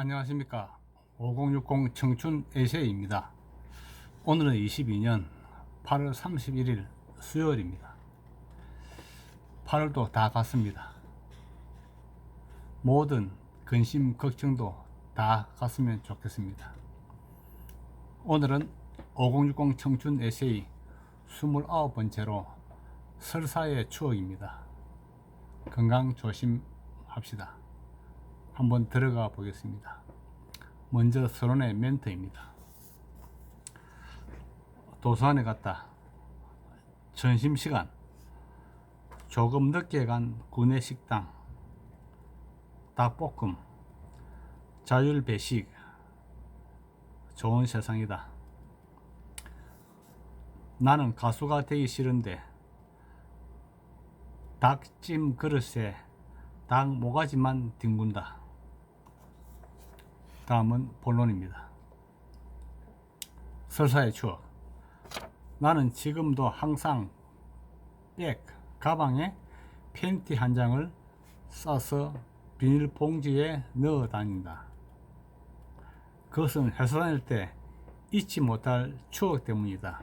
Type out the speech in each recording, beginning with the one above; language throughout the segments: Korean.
안녕하십니까. 5060 청춘 에세이입니다. 오늘은 22년 8월 31일 수요일입니다. 8월도 다 갔습니다. 모든 근심 걱정도 다 갔으면 좋겠습니다. 오늘은 5060 청춘 에세이 29번째로 설사의 추억입니다. 건강 조심합시다 한번 들어가 보겠습니다. 먼저 서론의 멘트입니다. 도서관에 갔다. 점심시간. 조금 늦게 간 구내 식당. 닭볶음. 자율 배식. 좋은 세상이다. 나는 가수가 되기 싫은데 닭찜 그릇에 닭 모가지만 뒹군다. 다음은 본론입니다. 설사의 추억. 나는 지금도 항상 백, 가방에 팬티 한 장을 싸서 비닐 봉지에 넣어 다닌다. 그것은 회사 다닐 때 잊지 못할 추억 때문이다.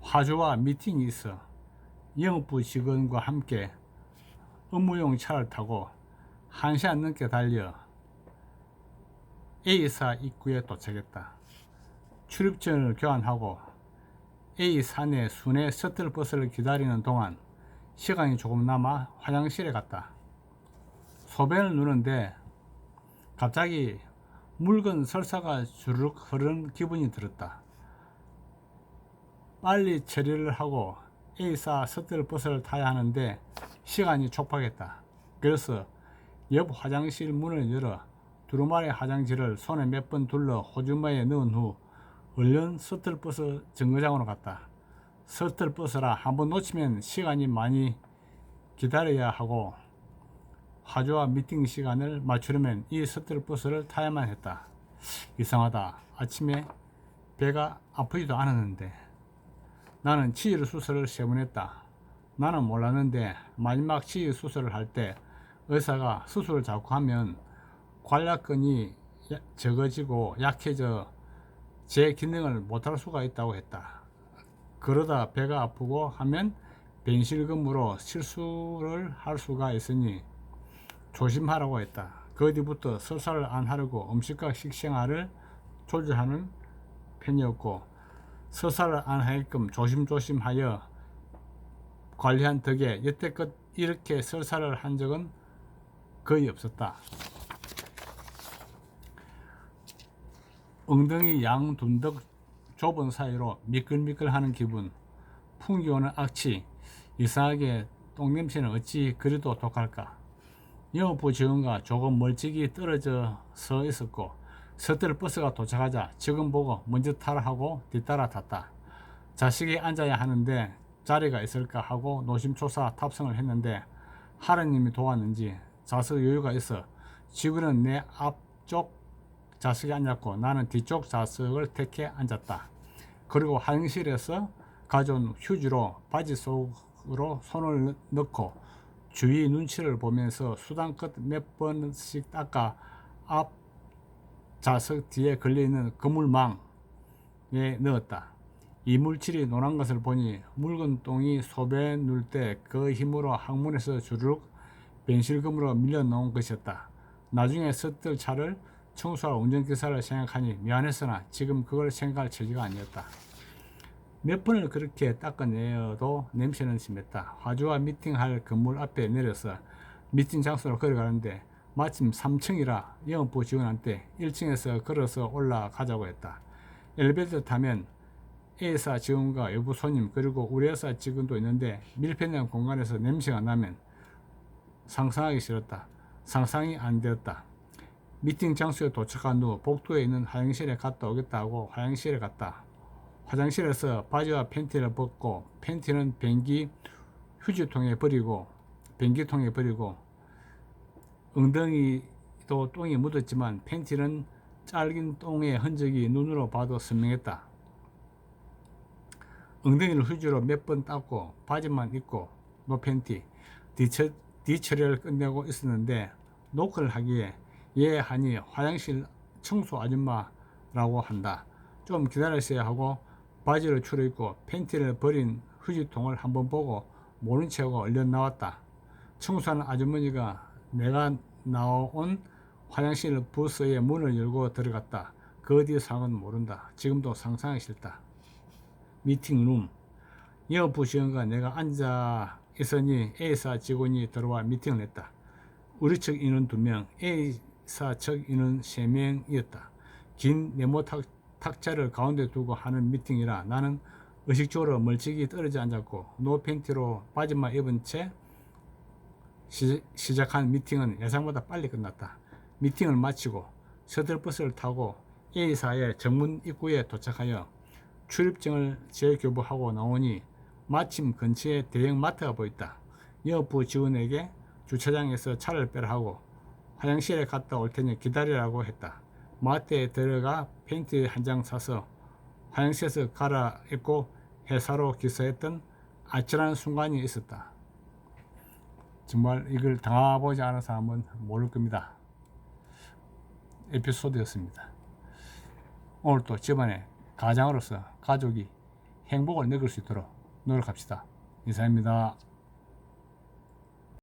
화주와 미팅이 있어 영업부 직원과 함께 업무용 차를 타고 1시간 넘게 달려 A사 입구에 도착했다. 출입증을 교환하고 내 순회 셔틀버스를 기다리는 동안 시간이 조금 남아 화장실에 갔다. 소변을 누는데 갑자기 묽은 설사가 주르륵 흐르는 기분이 들었다. 빨리 처리를 하고 A사 셔틀버스를 타야 하는데 시간이 촉박했다. 그래서 옆 화장실 문을 열어 두루마리 화장지를 손에 몇 번 둘러 호주머니에 넣은 후 얼른 서틀버스 정거장으로 갔다. 서틀버스라 한번 놓치면 시간이 많이 기다려야 하고 화주와 미팅 시간을 맞추려면 이 서틀버스를 타야만 했다. 이상하다. 아침에 배가 아프지도 않았는데 나는 치질 수술을 세 번 했다. 나는 몰랐는데 마지막 치질 수술을 할 때 의사가 수술을 자꾸 하면 관략근이 야- 적어지고 약해져 제 기능을 못할 수가 있다고 했다. 그러다 배가 아프고 하면 변실금으로 실수를 할 수가 있으니 조심하라고 했다. 그 뒤부터 설사를 안 하려고 음식과 식생활을 조절하는 편이었고 설사를 안 하게끔 조심조심하여 관리한 덕에 여태껏 이렇게 설사를 한 적은 거의 없었다. 엉덩이 양 둔덕 좁은 사이로 미끌미끌하는 기분 풍기오는 악취 이상하게 똥냄새는 어찌 그리도 독할까? 영업부 직원과 조금 멀찍이 떨어져 서 있었고 서들 버스가 도착하자 직원 보고 먼저 타라 하고 뒤따라 탔다. 자식이 앉아야 하는데 자리가 있을까 하고 노심초사 탑승을 했는데 하느님이 도왔는지 좌석 여유가 있어 직원은 내 앞쪽 좌석에 앉았고 나는 뒤쪽 좌석을 택해 앉았다. 그리고 화장실에서 가져온 휴지로 바지 속으로 손을 넣고 주위 눈치를 보면서 수단 끝몇 번씩 닦아 앞 좌석 뒤에 걸려있는 그물망에 넣었다. 이물질이 노란 것을 보니 묽은 똥이 소변 눌때 그 힘으로 항문에서 주르륵 변실금으로 밀려 놓은 것이었다. 나중에 섰들 차를 청소할 운전기사를 생각하니 미안했으나 지금 그걸 생각할 처지가 아니었다. 몇 번을 그렇게 닦아내어도 냄새는 심했다. 화주와 미팅할 건물 앞에 내려서 미팅 장소로 걸어가는데 마침 3층이라 영업부 직원한테 1층에서 걸어서 올라가자고 했다. 엘리베이터 타면 A사 직원과 외부 손님 그리고 우리 회사 직원도 있는데 밀폐된 공간에서 냄새가 나면 상상하기 싫었다. 상상이 안 되었다. 미팅 장소에 도착한 후 복도에 있는 화장실에 갔다 오겠다고 화장실에 갔다. 화장실에서 바지와 팬티를 벗고 팬티는 변기 휴지통에 버리고 변기통에 버리고 엉덩이도 똥이 묻었지만 팬티는 짧은 똥의 흔적이 눈으로 봐도 선명했다. 엉덩이를 휴지로 몇 번 닦고 바지만 입고 노 팬티 뒤처, 뒤처리를 끝내고 있었는데 노크를 하기에 예 하니 화장실 청소 아줌마라고 한다. 좀 기다렸어야 하고 바지를 추려입고 팬티를 버린 휴지통을 한번 보고 모른 척하고 얼른 나왔다. 청소하는 아주머니가 내가 나온 화장실 부스의 문을 열고 들어갔다. 그 어디 상은 모른다. 지금도 상상하기 싫다. 미팅룸. 여부 지원과 내가 앉아 있으니 A사 직원이 들어와 미팅을 했다. 우리 측 인원 2명, A 사측 인원 3명이었다. 긴 네모 탁, 탁자를 가운데 두고 하는 미팅이라 나는 의식적으로 멀찍이 떨어져 앉았고 노 팬티로 바지만 입은 채 시, 시작한 미팅은 예상보다 빨리 끝났다. 미팅을 마치고 셔틀버스를 타고 A사의 정문 입구에 도착하여 출입증을 재교부하고 나오니 마침 근처에 대형 마트가 보였다. 여부 직원에게 주차장에서 차를 빼라 하고 화장실에 갔다 올 테니 기다리라고 했다. 마트에 들어가 팬티 한 장 사서 화장실에서 갈아입고 회사로 기서했던 아찔한 순간이 있었다. 정말 이걸 당해보지 않은 사람은 모를 겁니다. 에피소드였습니다. 오늘도 집안에 가장으로서 가족이 행복을 느낄 수 있도록 노력합시다. 이상입니다.